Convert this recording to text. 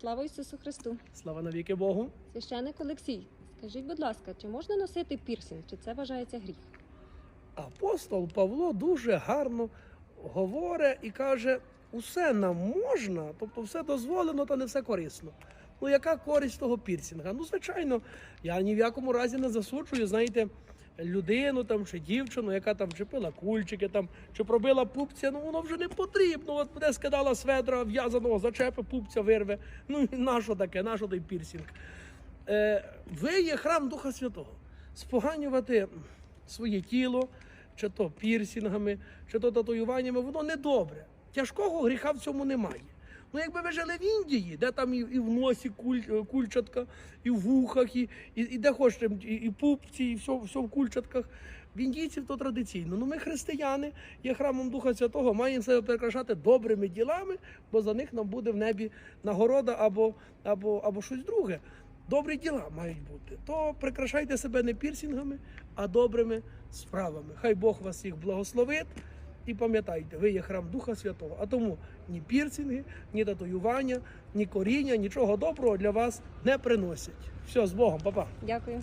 Слава Ісусу Христу! Слава навіки Богу. Священник Олексій, скажіть, будь ласка, чи можна носити пірсинг, чи це вважається гріх? Апостол Павло дуже гарно говорить і каже: усе нам можна, тобто все дозволено, та не все корисно. Ну, яка користь того пірсінга? Ну, звичайно, я ні в якому разі не засуджую, знаєте, людину там чи дівчину, яка там чепила кульчики там, чи пробила пупця, ну воно вже не потрібно. От буде скидала сведра в'язаного, зачепи, пупця вирве. Ну і на що таке, на що той пірсінг? Е, ви є храм Духа Святого. Споганювати своє тіло, чи то пірсінгами, чи то татуюваннями, воно не добре. Тяжкого гріха в цьому немає. Ну, якби ви жили в Індії, де там і, і в носі куль, е, кульчатка, і в вухах, і, і, і де хочете, і, і пупці, і все, все в кульчатках. В індійців то традиційно. Ну ми християни, є храмом Духа Святого, маємо себе прикрашати добрими ділами, бо за них нам буде в небі нагорода або, або, або щось друге. Добрі діла мають бути. То прикрашайте себе не пірсінгами, а добрими справами. Хай Бог вас всіх благословить. І пам'ятайте, ви є храм Духа Святого. А тому ні пірсінги, ні татуювання, ні коріння, нічого доброго для вас не приносять. Все, з Богом, папа. -па. Дякую.